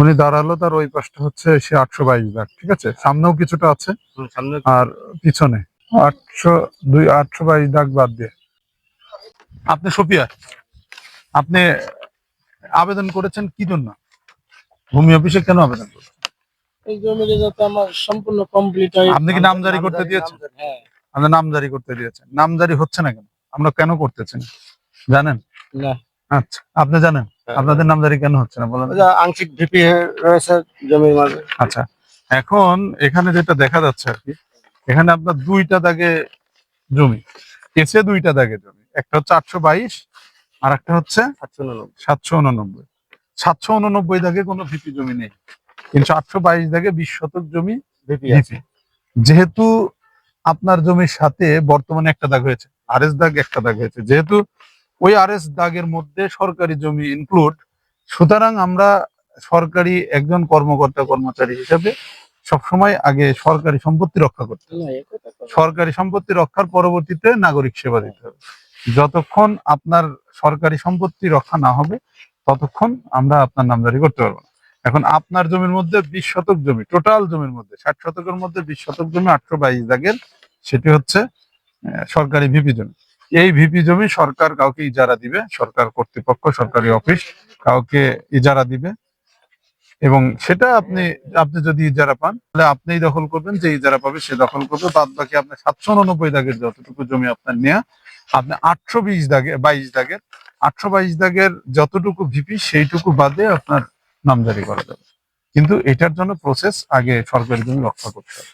উনি দাঁড়াল তার ওই পাশটা হচ্ছে সে আটশো বাইশ দাগ ঠিক আছে? সামনেও কিছুটা আছে আর পিছনে। আটশো দুই আটশো বাইশ দাগ বাদ দিয়ে। আপনি সফিয়া আপনি আবেদন করেছেন কি জন্য? ভূমি অফিসে কেন আবেদন করেছেন? এই জমিটা যাতে আমার সম্পূর্ণ কমপ্লিট হয়। আপনি কি নামজারি করতে দিয়েছেন? হ্যাঁ। আপনি নামজারি করতে দিয়েছেন। নামজারি হচ্ছে না কেন? আমরা কেন করতেছেন? জানেন? না। আচ্ছা আপনি জানেন? আপনাদের নামজারি কেন হচ্ছে না বলেন? আংশিক ভিপি রয়েছে জমির মাঝে। আচ্ছা এখন এখানে যেটা দেখা যাচ্ছে আর কি এখানে আপনার দুইটা দাগে জমি এসে দুইটা দাগে জমি একটা হচ্ছে আটশো বাইশ আর একটা হচ্ছে সাতশো উননব্বই। সাতশো উননব্বই। দাগে কোনো ভিপি জমি নেই কিন্তু আটশো বাইশ দাগে বিশ শতক জমি ভিপি যেহেতু আপনার জমির সাথে বর্তমানে একটা দাগ হয়েছে আরএস দাগ একটা দাগ হয়েছে যেহেতু ওই আরএস দাগের মধ্যে সরকারি জমি ইনক্লুড সুতরাং আমরা সরকারি একজন কর্মকর্তা কর্মচারী হিসেবে সবসময় আগে সরকারি সম্পত্তি রক্ষা করতে হবে। সরকারি সম্পত্তি রক্ষার পরবর্তীতে নাগরিক সেবা দিতে হবে। যতক্ষণ আপনার সরকারি সম্পত্তি রক্ষা না হবে ততক্ষণ আমরা আপনার নামজারি করতে পারব না। এখন আপনার জমির মধ্যে বিশ শতক জমি টোটাল জমির মধ্যে ষাট শতকের মধ্যে বিশ শতক জমি আটশো বাইশ দাগের সেটি হচ্ছে সরকারি ভিপি জমি। এই ভিপি জমি সরকার কাউকে ইজারা দিবে, সরকার কর্তৃপক্ষ, সরকারি অফিস কাউকে ইজারা দিবে। এবং সেটা আপনি আপনি যদি ইজারা পান, তাহলে আপনিই দখল করবেন, যে ইজারা পাবে সে দখল করবে। বাদ বাকি আপনার সাতশো উননব্বই দাগের যতটুকু জমি আপনার নেয়া, আপনি আটশো বিশ দাগে, বাইশ দাগের, আটশো বাইশ দাগের যতটুকু ভিপি, সেইটুকু বাদে আপনার নামজারি করা যাবে। কিন্তু এটার জন্য প্রসেস আগে সরকারি জমি রক্ষা করতে হবে।